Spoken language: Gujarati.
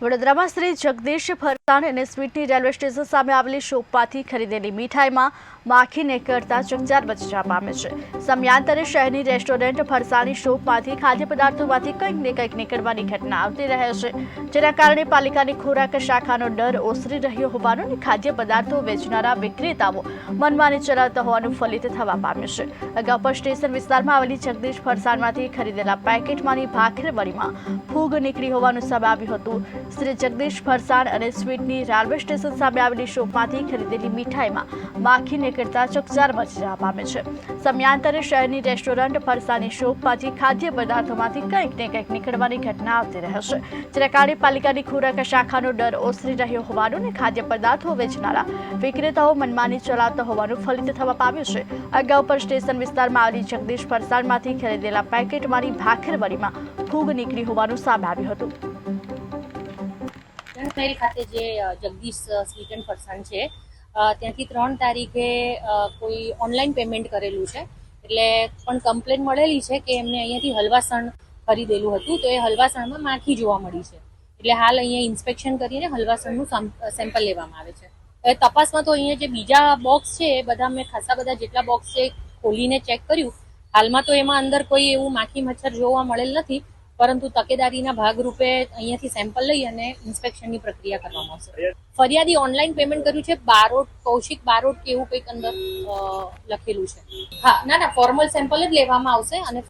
વડોદરામાં શ્રી જગદીશ ફરસાણ અને સ્વીટની રેલવે સ્ટેશન સામે આવેલી શોપમાંથી ખરીદેલી મીઠાઈમાં માખી નીકળતા ચકચાર બચવા પામે છે. સમયાંતરે શહેરની રેસ્ટોરન્ટ ફરસાણી શોપમાંથી ખાદ્ય પદાર્થોમાંથી કંઈક ને કંઈક નીકળવાની ઘટના આવતી રહે છે. જેના કારણે પાલિકાની ખોરાક શાખાનો ડર ઓસરી રહ્યો હોવાનું અને ખાદ્ય પદાર્થો વેચનારા વિક્રેતાઓ મનમાની ચલાવતા હોવાનું ફલિત થવા પામ્યું છે. અગાઉ સ્ટેશન વિસ્તારમાં આવેલી જગદીશ ફરસાણમાંથી ખરીદેલા પેકેટમાંની ભાખર વડીમાં ફૂગ નીકળી હોવાનું સામે આવ્યું હતું. શ્રી જગદીશ ફરસાણ અને સ્વીટની રેલવે સ્ટેશન સામે આવેલી શોપમાંથી ખરીદેલી મીઠાઈમાં માખી નીકળતા ચકચાર મચી જવા પામે છે. સમયાંતરે શહેરની રેસ્ટોરન્ટ ફરસાની શોપમાંથી ખાદ્ય પદાર્થોમાંથી કંઈક ને કંઈક નીકળવાની ઘટના આવતી રહે છે. જેના પાલિકાની ખોરાક શાખાનો ડર ઓસરી રહ્યો હોવાનું અને ખાદ્ય પદાર્થો વેચનારા વિક્રેતાઓ મનમાની ચલાવતા હોવાનું ફલિત થવા પામ્યું છે. અગાઉ પણ સ્ટેશન વિસ્તારમાં આવેલી જગદીશ ફરસાણમાંથી ખરીદેલા પેકેટમાંની ભાખર વડીમાં ફૂગ નીકળી હોવાનું સામે આવ્યું હતું. રણમહેલ ખાતે જે જગદીશ સ્વીટ એન્ડ ફરસાણ છે ત્યાંથી ત્રણ તારીખે કોઈ ઓનલાઈન પેમેન્ટ કરેલું છે. એટલે પણ કમ્પ્લેન મળેલી છે કે એમને અહીંયાથી હલવાસણ ખરીદેલું હતું, તો એ હલવાસણમાં માખી જોવા મળી છે. એટલે હાલ અહીંયા ઇન્સ્પેક્શન કરીને હલવાસણનું સેમ્પલ લેવામાં આવે છે. હવે તપાસમાં તો અહીંયા જે બીજા બોક્સ છે, એ બધા મેં ખાસા બધા જેટલા બોક્સ છે એ ખોલીને ચેક કર્યું, હાલમાં તો એમાં અંદર કોઈ એવું માખી મચ્છર જોવા મળેલ નથી પરંતુ તકેદારીના ભાગરૂપે અહીંયાથી સેમ્પલ લઈ અને ઇન્સ્પેક્શનની પ્રક્રિયા કરવામાં આવશે. ફરિયાદી ઓનલાઈન પેમેન્ટ કર્યું છે. બારોટ, કૌશિક બારોટ કે એવું કંઈક અંદર લખેલું છે. હા, ના ના ફોર્મલ સેમ્પલ જ લેવામાં આવશે અને